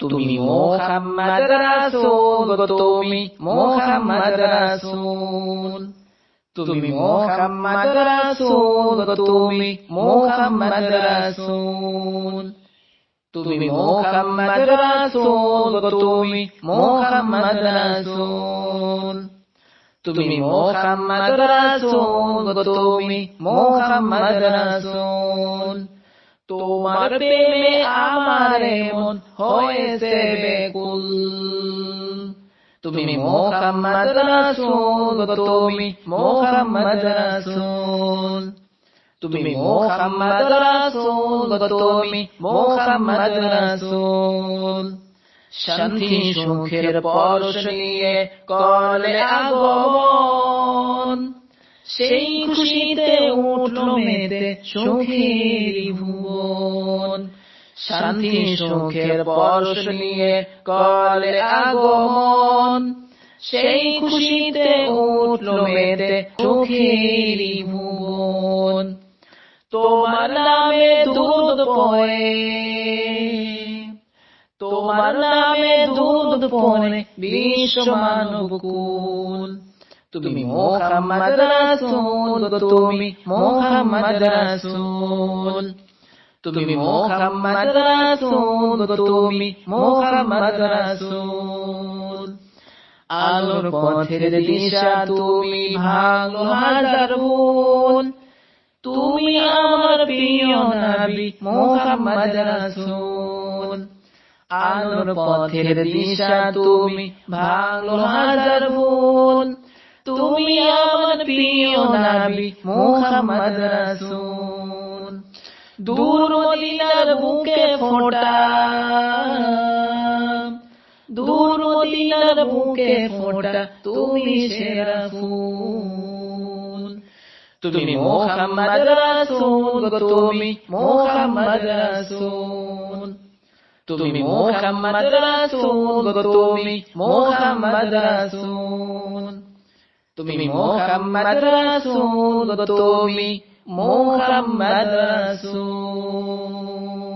তুমি মোহাম্মদ রাসূল গো তুমি মোহাম্মদ রাসূল তুমি মোহাম্মদ রাসূল গো তুমি মোহাম্মদ রাসূল তুমি মোহাম্মদ রাসূল গো তুমি মোহাম্মদ রাসূল তুমি মোহাম্মদ রাসূল গো তুমি মোহাম্মদ রাসূল তোমার প্রেমে আমার মন হয়েছে বেকুল। তুমি মোহাম্মদ রাসূল তুমি মোহাম্মদ রাসূল। তুমি মোহাম্মদ রাসূল তুমি মোহাম্মদ রাসূল। শান্তি সুখের পরশ কলে আগমন। সেই উঠল মেতে সুখের ভুবন। শান্তি সুখের পরশ নিয়ে কলে আগমন। সেই খুশিতে উঠল মেতে সুখের ভুবন। তোমার নামে দুধ পয়ে তোমার নামে দুধ পরে বিশ্ব মানবকুল তুমি মোহাম্মদ রাসূল গো তুমি মোহাম্মদ রাসূল। তুমি মোহাম্মদ রাসূল গো তুমি মোহাম্মদ রাসূল। আলোর পথের দিশা তুমি ভাঙো হাজার ভুল। তুমি আমার প্রিয় নবী মোহাম্মদ রাসূল। আলোর পথের দিশা তুমি ভাঙো হাজার ভুল। তুমি আমার প্রিয় নবী মোহাম্মদ রাসূল। দূর মদিনার বুকে ফোটা। দূর মদিনার বুকে ফোটা তুমি সেরা ফুল তুমি মোহাম্মদ রাসূল তুমি মোহাম্মদ রাসূল। তুমি মোহাম্মদ রাসূল তুমি মোহাম্মদ রাসূল। তুমি মোহাম্মদ রাসূল তুমি মোহাম্মদ রাসূল।